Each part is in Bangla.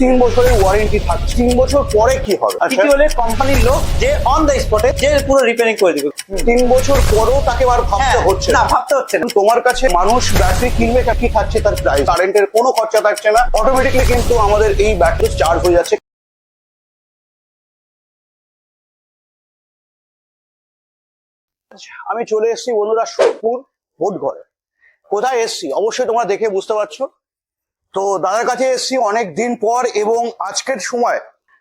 তিন বছরের ওয়ারেন্টি থাকছে তিন বছর পরে কি হবে? কিছু হলে কোম্পানির লোক যে অন দ্য স্পটে যে পুরো রিপেয়ারিং করে দিবে। তিন বছর পরেও তাকে আর ভাবতে হ্যাঁ, হচ্ছে না। ভাবতে হচ্ছে না। তোমার কাছে মানুষ ব্যাটারি কিনবে কি থাকছে তার প্রাইস কারেন্টের কোনো খরচা থাকছে না। অটোমেটিকলি কিন্তু আমাদের এই ব্যাটারি চার্জ হয়ে যাচ্ছে। আমি চলে এসেছি বন্ধুরা সোদপুর ভোট ঘরে কোথায় এসেছি? অবশ্যই তোমরা দেখে বুঝতে পারছ। তো দাদার কাছে এসেছি অনেক দিন পর এবং আজকের সময়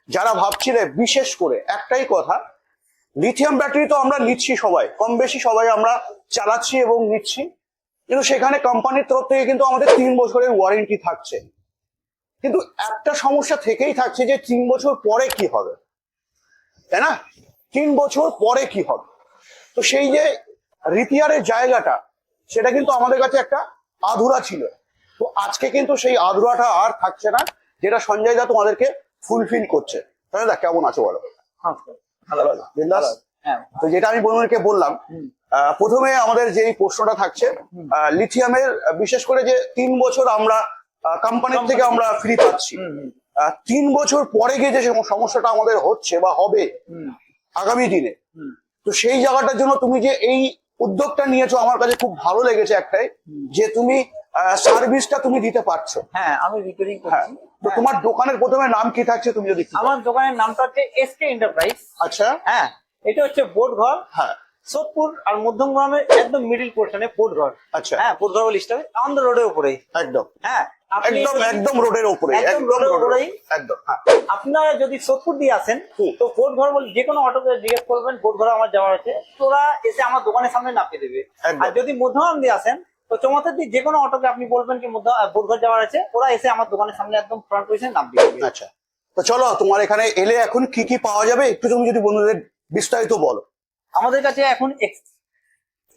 যারা ভাবছিলে, বিশেষ করে একটাই কথা লিথিয়াম ব্যাটারি তো আমরা নিচ্ছি সবাই, কম বেশি সবাই আমরা চালাচ্ছি এবং নিচ্ছি। কিন্তু সেখানে কোম্পানির তরফ থেকে কিন্তু আমাদের তিন বছরের ওয়ারেন্টি থাকছে। কিন্তু একটা সমস্যা থেকেই থাকছে যে তিন বছর পরে কি হবে? তাই না? তিন বছর পরে কি হবে? তো সেই যে রিপেয়ারের জায়গাটা, সেটা কিন্তু আমাদের কাছে একটা আধুরা ছিল। তো আজকে কিন্তু সেই আধুরাটা আর থাকছে না যেটা সঞ্জয় দা তোমাদেরকে ফুলফিল করছে। তাহলে দা কেমন আছো বলো? বিন্দাস? হ্যাঁ তো যেটা আমি বন্ধুদেরকে বললাম প্রথমে আমাদের যে এই প্রশ্নটা থাকছে লিথিয়ামের বিশেষ করে যে তিন বছর আমরা কোম্পানির থেকে আমরা ফ্রি পাচ্ছি। তিন বছর পরে গিয়ে যে সম- সমস্যাটা আমাদের হচ্ছে বা হবে আগামী দিনে। তো সেই জায়গাটার জন্য তুমি যে এই উদ্যোগটা নিয়েছো আমার কাছে খুব ভালো লেগেছে একটাই যে তুমি সার্ভিসটা তুমি দিতে পারছ। হ্যাঁ আমি রিপেয়ারিং হ্যাঁ করছি। তো তোমার দোকানের প্রথমে নাম কি থাকছে তুমি যদি আমার দোকানের নামটা হচ্ছে এসকে এন্টারপ্রাইজ আচ্ছা। হ্যাঁ এটা হচ্ছে বোট ঘর। হ্যাঁ। সোদপুর আর মধ্যম গ্রামের একদম মিডিল পোর্শনে বোট ঘর। আচ্ছা। হ্যাঁ বোট ঘর বলে অন দ্য রোডের উপরেই। একদম। হ্যাঁ একদম একদম রোডের উপরে একদম রোডের উপরেই। একদম হ্যাঁ। আপনারা যদি সোদপুর দিয়ে আসেন তো বোট ঘর বলে যে কোনো অটোকে জিজ্ঞেস করবেন বোট ঘর আমার যাওয়ার আছে। তোরা এসে আমার দোকানের সামনে নাপিয়ে দেবে। আর যদি মধ্যম দিয়ে আসেন তো চমাতের দিয়ে যে কোনো অটোকে আপনি বলবেন কি বোট যাওয়ার আছে ওরা এসে আমার দোকানের সামনে একদম ফ্রন্ট পজিশন নামিয়ে দেবে। আচ্ছা। তো চলো তোমার এখানে এলে এখন কি কি পাওয়া যাবে? একটু তুমি যদি বন্ধুদের বিস্তারিত বলো। আমাদের কাছে এখন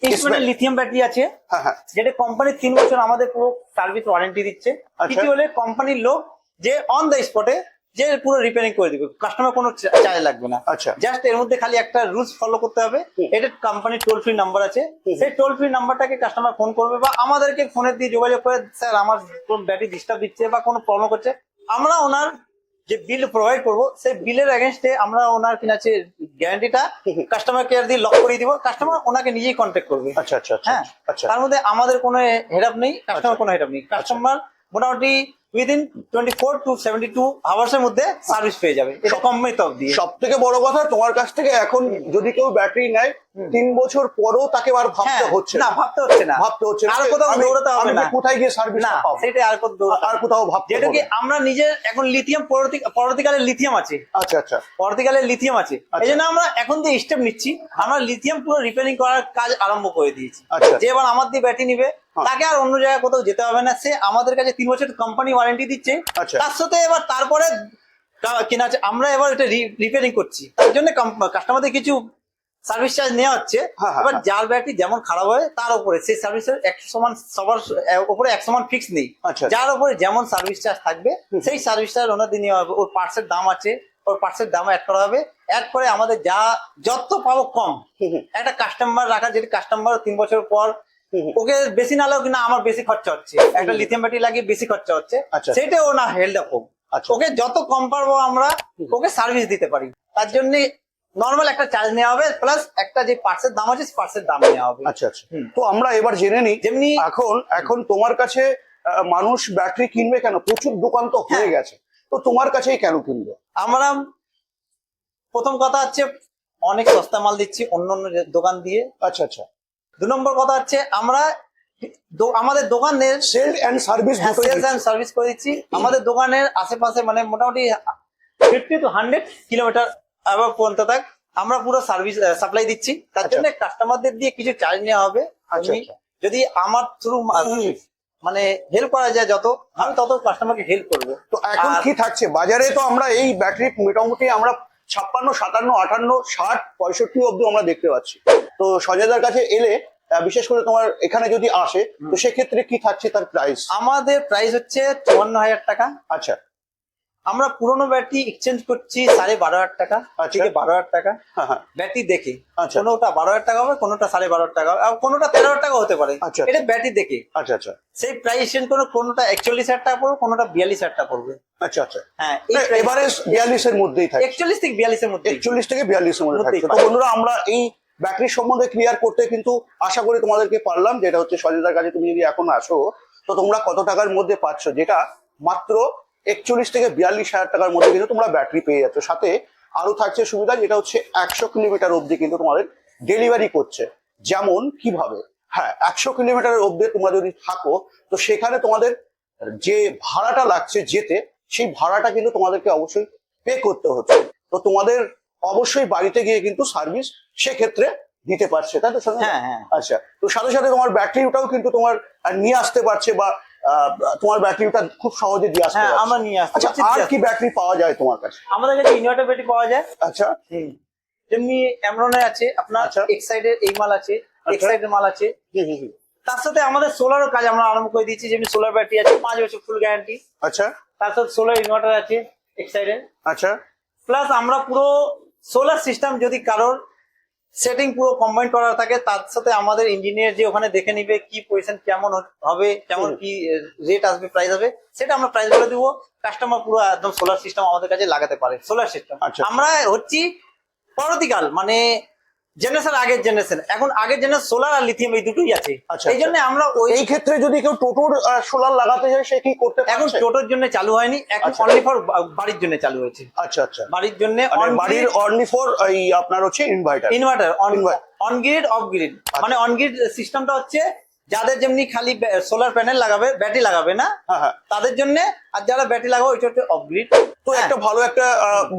Yes, লিথিয়াম ব্যাটারি আছে। হ্যাঁ হ্যাঁ। যেটা কোম্পানি তিন বছর আমাদের পুরো সার্ভিস ওয়ারেন্টি দিচ্ছে। আচ্ছা। কিছু হলে কোম্পানির লোক যে অন দ্য স্পটে যে পুরো রিপেয়ারিং করে দিবে। কাস্টমার কোনো চার্জ লাগবে না। আচ্ছা। জাস্ট এর মধ্যে খালি একটা রুলস ফলো করতে হবে। এটা কোম্পানির টোল ফ্রি নাম্বার আছে সেই টোল ফ্রি নাম্বারটাকে কাস্টমার ফোন করবে বা আমাদেরকে ফোনের দিয়ে যোগাযোগ করে স্যার আমার কোন ব্যাটারি ডিস্টার্ব দিচ্ছে বা কোনো প্রবলেম করছে? আমরা ওনার যে বিল প্রোভাইড করব সেই বিলের এগেনস্টে আমরা ওনার কিনা আছে গ্যারান্টিটা কাস্টমার কেয়ার দিয়ে লক করে দিব। কাস্টমার ওনাকে নিজেই কন্ট্যাক্ট করবে। আচ্ছা আচ্ছা আচ্ছা হ্যাঁ? আচ্ছা। তার মধ্যে আমাদের কোনো হেডআপ নেই। কাস্টমার কোনো হেডআপ নেই। কাস্টমার মোটামুটি within twenty four to seventy two hours এর মধ্যে সার্ভিস পেয়ে যাবে। এটা কমে তক দিয়ে। সব থেকে বড় কথা তোমার কাছ থেকে এখন যদি কেউ ব্যাটারি নেয় তিন বছর পরও তাকে আর ভাবতে হ্যাঁ, হচ্ছে না। ভাবতে হচ্ছে না। ভাবতে হচ্ছে না। আর কোথাও দৌড়াতে হবে না। কোথায় গিয়ে সার্ভিস না পাবো? সেটাই আর কোথাও আর কোথাও ভাবতে যেটা কি আমরা নিজের এখন লিথিয়াম পরবর্তীকালে লিথিয়াম আছে। আচ্ছা আচ্ছা। পরবর্তীকালে লিথিয়াম আছে। আচ্ছা। এই জন্য আমরা এখন যে স্টেপ নিচ্ছি আমরা লিথিয়াম পুরো রিপেয়ারিং করার কাজ আরম্ভ করে দিয়েছি। আচ্ছা। যে এবার আমার দিয়ে ব্যাটারি নিবে হ্যাঁ। তাকে আর অন্য জায়গায় কোথাও যেতে হবে না। সে আমাদের কাছে তিন বছর কোম্পানি ওয়ারেন্টি দিচ্ছে। আচ্ছা। তার সাথে এবার তারপরে কিনা আছে আমরা এবার এটা রিপেয়ারিং করছি। তার জন্য কাস্টমারদের কিছু সার্ভিস চার্জ নেওয়া হচ্ছে হ্যাঁ, হ্যাঁ, এবার হ্যাঁ। যার ব্যাটারি যেমন খারাপ হয় তার উপরে সেই সার্ভিস চার্জ একশো সমান সবার উপরে এক সমান ফিক্স নেই। আচ্ছা। যার উপরে যেমন সার্ভিস চার্জ থাকবে সেই সার্ভিস চার্জ ওনার দিয়ে নেওয়া হবে। ওর পার্টসের দাম আছে ওর পার্টসের দাম অ্যাড করা হবে। অ্যাড করে আমাদের যা যত পাবো কম একটা কাস্টমার রাখা যেটি কাস্টমার তিন বছর পর। ওকে বেশি না লাগবে না আমার বেশি খরচা হচ্ছে। একটা লিথিয়াম ব্যাটারি লাগিয়ে বেশি খরচা হচ্ছে। আচ্ছা। সেটা ও না হেল্ড আপ হোক। আচ্ছা। ওকে যত কম পারব আমরা ওকে সার্ভিস দিতে পারি। তার জন্য নর্মাল একটা চার্জ নেওয়া হবে প্লাস একটা যে পার্টসের দাম আছে পার্টসের দাম নেওয়া হবে। আচ্ছা আচ্ছা। তো আমরা এবার জেনে নিই যেমনি এখন এখন তোমার কাছে মানুষ ব্যাটারি কিনবে কেন? প্রচুর দোকান তো হয়ে হ্যাঁ। গেছে। তো তোমার কাছেই কেন কিনবে? আমরা প্রথম কথা হচ্ছে অনেক সস্তা মাল দিচ্ছি অন্য অন্য দোকান দিয়ে। আচ্ছা আচ্ছা। দু নম্বর কথা হচ্ছে আমরা আমাদের দোকানের sale and service sales and service করে দিচ্ছি। আমাদের দোকানের আশেপাশে মানে মোটামুটি ফিফটি টু হান্ড্রেড কিলোমিটার আবার পর্যন্ত থাক। আমরা পুরো সার্ভিস সাপ্লাই দিচ্ছি। তার আচ্ছা। জন্য কাস্টমারদের দিয়ে কিছু চার্জ নেওয়া হবে। আচ্ছা, আচ্ছা। যদি আমার থ্রু মানে হেল্প করা যায় যত আমি তত কাস্টমারকে হেল্প করব। তো এখন কি থাকছে? বাজারে তো আমরা এই ব্যাটারি মোটামুটি আমরা ছাপ্পান্ন সাতান্ন আটান্ন ষাট পঁয়ষট্টি অব্দি আমরা দেখতে পাচ্ছি। তো সঞ্জয়দার কাছে এলে বিশেষ করে তোমার এখানে যদি আসে তো সেক্ষেত্রে কি থাকছে তার প্রাইস আমাদের প্রাইস হচ্ছে চুয়ান্ন হাজার টাকা। আচ্ছা। আমরা পুরোনো ব্যাটারি এক্সচেঞ্জ করছি সাড়ে বারো হাজার টাকা আচ্ছা। থেকে বারো হাজার টাকা। হ্যাঁ হ্যাঁ। ব্যাটারি দেখে আচ্ছা। কোনোটা বারো হাজার টাকা হবে কোনোটা সাড়ে বারো হাজার টাকা হবে আর কোনোটা তেরো হাজার টাকা হতে পারে। আচ্ছা। এটা ব্যাটারি দেখে। আচ্ছা আচ্ছা। সেই প্রাইস এক্সচেঞ্জ করে কোনোটা একচল্লিশ হাজার টাকা পড়বে কোনোটা বিয়াল্লিশ হাজার টাকা পড়বে। আচ্ছা আচ্ছা। হ্যাঁ এবারে বিয়াল্লিশের মধ্যেই থাকে একচল্লিশ থেকে বিয়াল্লিশের মধ্যে একচল্লিশ থেকে বিয়াল্লিশের মধ্যে থাকছে। তো বন্ধুরা আমরা এই ব্যাটারি সম্বন্ধে ক্লিয়ার করতে কিন্তু আশা করি তোমাদেরকে পারলাম যেটা হচ্ছে সজিতার কাছে তুমি যদি এখন আসো তো তোমরা কত টাকার মধ্যে পাচ্ছ? যেটা মাত্র একচল্লিশ থেকে বিয়াল্লিশ হাজার টাকার মধ্যে কিন্তু তোমরা ব্যাটারি পেয়ে যাচ্ছ। সাথে আরও থাকছে সুবিধা যেটা হচ্ছে একশো কিলোমিটার অবধি কিন্তু তোমাদের ডেলিভারি করছে। যেমন কীভাবে? হ্যাঁ একশো কিলোমিটার অবধি তোমরা যদি থাকো তো সেখানে তোমাদের যে ভাড়াটা লাগছে যেতে সেই ভাড়াটা কিন্তু তোমাদেরকে অবশ্যই পে করতে হচ্ছে। তো তোমাদের অবশ্যই বাড়িতে গিয়ে কিন্তু সার্ভিস সেক্ষেত্রে দিতে পারছে। তাই তো? হ্যাঁ, হ্যাঁ। আচ্ছা তো সাথে সাথে তোমার ব্যাটারিটাও কিন্তু তোমার নিয়ে আসতে পারছে বা তোমার ব্যাটারিটা খুব সহজে দিয়ে আসতে হ্যাঁ। আমরা নিয়ে আসতে আচ্ছা আর কি ব্যাটারি পাওয়া যায় তোমার কাছে? আমাদের কাছে ইনভার্টার ব্যাটারি পাওয়া যায়। আচ্ছা। যেমনি এমরনের আছে আপনার আচ্ছা। এক্সাইডের এই মাল আছে এক্সাইডের মাল আছে। তার সাথে আমাদের সোলারও কাজ আমরা আরম্ভ করে দিয়েছি যেমনি সোলার ব্যাটারি আছে পাঁচ বছর ফুল গ্যারান্টি আচ্ছা। তার সাথে সোলার ইনভার্টার আছে এক্সাইডের আচ্ছা। প্লাস আমরা পুরো সোলার সিস্টেম যদি কারোর সেটিং পুরো কম্বাইন করা থাকে তার সাথে আমাদের ইঞ্জিনিয়ার যে ওখানে দেখে নিবে কি পজিশন কেমন হবে কেমন কি রেট আসবে প্রাইস হবে সেটা আমরা প্রাইস বলে দিব। কাস্টমার পুরো একদম সোলার সিস্টেম আমাদের কাছে লাগাতে পারে সোলার সিস্টেম আচ্ছা। আমরা হচ্ছি পরবর্তীকাল মানে জেনারেশন আগের জেনারেশন এখন আগের জেনারেশন সোলার আর লিথিয়াম এই দুটোই আছে। আচ্ছা, এই জন্য আমরা ওই এই ক্ষেত্রে যদি কেউ টোটোর সোলার লাগাতে যায় সে কি করতে এখন টোটোর জন্য চালু হয়নি এখন আচ্ছা। অনলি ফর বাড়ির জন্য চালু হয়েছে। আচ্ছা আচ্ছা। বাড়ির জন্য মানে বাড়ির অনলি ফর এই আপনার হচ্ছে inverter inverter on grid off grid আচ্ছা। মানে অন গ্রিড সিস্টেমটা হচ্ছে যাদের যেমনি খালি সোলার প্যানেল লাগাবে ব্যাটারি লাগাবে না হ্যাঁ হ্যাঁ। তাদের জন্য আর যারা ব্যাটারি লাগাবে ওইটা হচ্ছে অফ গ্রিড তো একটা ভালো একটা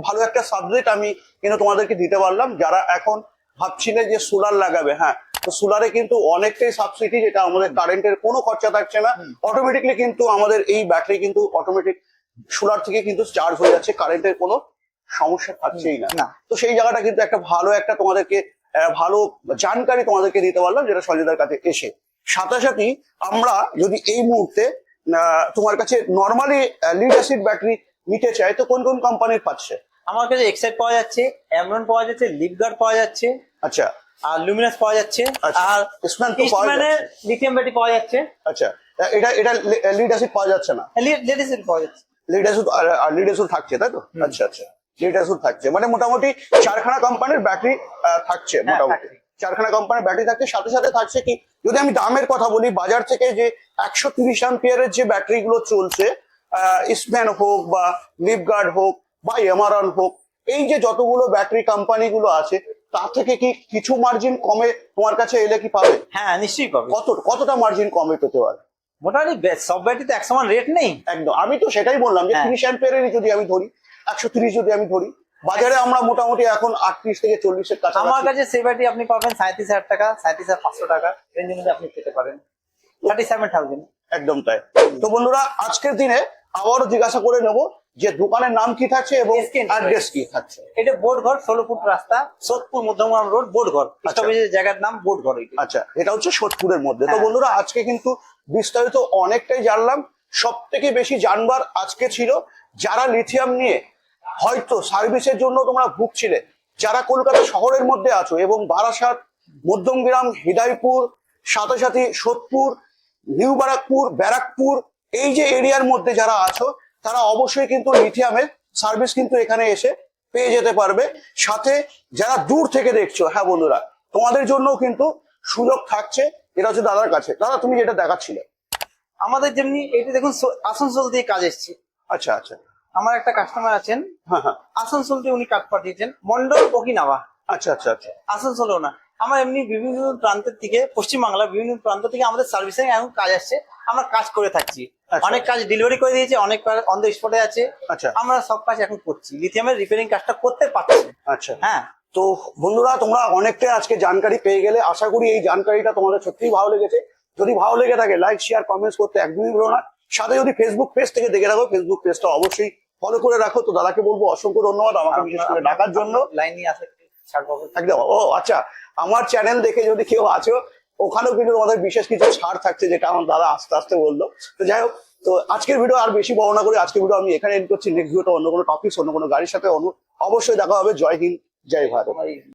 ভালো একটা সাবজেক্ট আমি কিন্তু তোমাদেরকে দিতে পারলাম। যারা এখন ভাবছিলে যে সোলার লাগাবে হ্যাঁ। তো সোলারে কিন্তু অনেকটাই সাবসিডি যেটা আমাদের কারেন্টের কোনো খরচা থাকছে না। অটোমেটিকলি কিন্তু আমাদের এই ব্যাটারি কিন্তু অটোমেটিক সোলার থেকে কিন্তু চার্জ হয়ে যাচ্ছে কারেন্টের কোনো সমস্যা থাকছেই না। তো সেই জায়গাটা কিন্তু একটা ভালো একটা তোমাদেরকে ভালো জানকারি তোমাদেরকে দিতে পারলাম যেটা সঞ্জয়দার কাছে এসে। সাথে আমরা যদি এই মুহূর্তে তোমার কাছে নর্মালি লিড অ্যাসিড ব্যাটারি নিতে চাই তো কোন কোন কোম্পানির পাচ্ছে? আমার কাছে এক্সাইড পাওয়া যাচ্ছে অ্যামরন পাওয়া যাচ্ছে লিপগার্ড পাওয়া যাচ্ছে আচ্ছা। আর লুমিনাস পাওয়া যাচ্ছে। আচ্ছা। আর Eastman তো পাওয়া ইস্টম্যানের লিথিয়াম ব্যাটারি পাওয়া যাচ্ছে। আচ্ছা। এটা এটা লিড অ্যাসিড পাওয়া যাচ্ছে না? লেডিস পাওয়া যাচ্ছে। লিড অ্যাসিড আর লিড অ্যাসিড থাকছে তাই তো? আচ্ছা আচ্ছা। লিড অ্যাসিড থাকছে। মানে মোটামুটি চারখানা কোম্পানির ব্যাটারি থাকছে মোটামুটি। চারখানা কোম্পানির ব্যাটারি থাকছে সাথে সাথে থাকছে কি? যদি আমি দামের কথা বলি বাজার থেকে যে একশো তিরিশ অ্যাম্পিয়ারের যে ব্যাটারি গুলো চলছে ইস্টম্যান হোক বা লিপগার্ড হোক বা এমআরএল হোক এই যে যতগুলো ব্যাটারি কোম্পানি গুলো আছে তা থেকে কি কিছু মার্জিন কমে তোমার কাছে এলে কি পাবে? হ্যাঁ নিশ্চয়ই পাবে। কত কতটা মার্জিন কমে পেতে পারে? মোটামুটি সব ব্যাটারিতে এক সমান রেট নেই। একদম। আমি তো সেটাই বললাম যে হ্যাঁ। তিরিশ অ্যাম্পিয়ারেরই যদি আমি ধরি একশো তিরিশ যদি আমি ধরি বাজারে আমরা মোটামুটি এখন আটত্রিশ থেকে চল্লিশের আমার কাছে সেই ব্যাটারি আপনি পাবেন সাঁত্রিশ হাজার টাকা সাঁত্রিশ হাজার পাঁচশো টাকা। রেঞ্জের মধ্যে আপনি পেতে পারেন। থার্টি সেভেন থাউজেন্ড একদম তাই। তো বন্ধুরা আজকের দিনে আবারও জিজ্ঞাসা করে নেব যে দোকানের নাম কি থাকছে এবং। অ্যাড্রেস কি থাকছে এটা বোর্ড ঘর ষোলো ফুট রাস্তা সোদপুর মধ্যমগ্রাম রোড বোর্ড ঘর আচ্ছা। জায়গার নাম বোর্ড ঘর আচ্ছা এটা হচ্ছে সোদপুরের মধ্যে তো হ্যাঁ। বন্ধুরা আজকে কিন্তু বিস্তারিত অনেকটাই জানলাম সব থেকে বেশি জানবার আজকে ছিল যারা লিথিয়াম নিয়ে হয়তো সার্ভিসের জন্য তোমরা ভুগছিলে যারা কলকাতা শহরের মধ্যে আছো এবং বারাসাত মধ্যমগ্রাম হৃদয়পুর সাথে সাথে সোদপুর নিউ বারাকপুর ব্যারাকপুর এই যে এরিয়ার মধ্যে যারা আছো তারা অবশ্যই কিন্তু লিথিয়ামের সার্ভিস কিন্তু এখানে এসে পেয়ে যেতে পারবে। সাথে যারা দূর থেকে দেখছ হ্যাঁ বন্ধুরা তোমাদের জন্যও কিন্তু সুযোগ থাকছে। এটা হচ্ছে দাদার কাছে। দাদা তুমি যেটা দেখাচ্ছিলে। আমাদের যেমনি এটা দেখুন আসানসোল দিয়ে কাজ এসছে। আচ্ছা আচ্ছা। আমার একটা কাস্টমার আছেন। হ্যাঁ হ্যাঁ। আসানসোল দিয়ে উনি কাজ পাঠিয়েছেন। মন্ডল ওকিনাওয়া। আচ্ছা আচ্ছা আচ্ছা। আসানসোলও না। আমার এমনি বিভিন্ন প্রান্তের থেকে পশ্চিমবাংলার বিভিন্ন প্রান্ত থেকে আমাদের সার্ভিসিং এখন কাজ আসছে। আমরা কাজ করে থাকছি। আচ্ছা। অনেক কাজ ডেলিভারি করে দিয়েছে অনেক অন দ্য স্পটে আছে। আচ্ছা। আমরা সব কাজ এখন করছি। লিথিয়ামের রিপেয়ারিং কাজটা করতে পারছি। আচ্ছা। হ্যাঁ। তো বন্ধুরা তোমরা অনেকটাই আজকে জানকারি পেয়ে গেলে আশা করি এই জানকারিটা তোমাদের সত্যিই ভালো লেগেছে। যদি ভালো লেগে থাকে লাইক শেয়ার কমেন্টস করতে একদমই ভুলো না। সাথে যদি ফেসবুক পেজ থেকে দেখে রাখো ফেসবুক পেজটা অবশ্যই ফলো করে রাখো। তো দাদাকে বলব অসংখ্য ধন্যবাদ আমাকে বিশেষ করে ডাকার জন্য। লাইন নিয়ে আসলে ছাড় পাবো ও আচ্ছা আমার চ্যানেল দেখে যদি কেউ আছো, ওখানেও কিন্তু তোমাদের বিশেষ কিছু ছাড় থাকছে যেটা আমার দাদা আস্তে আস্তে বলল। তো যাই হোক, তো আজকের ভিডিও আর বেশি বর্ণনা করে, আজকের ভিডিও আমি এখানে এন্ড করছি। নেক্সট ভিডিওটা অন্য কোনো টপিক অন্য কোনো গাড়ির সাথে অবশ্যই দেখা হবে। জয় হিন্দ, জয় ভারত।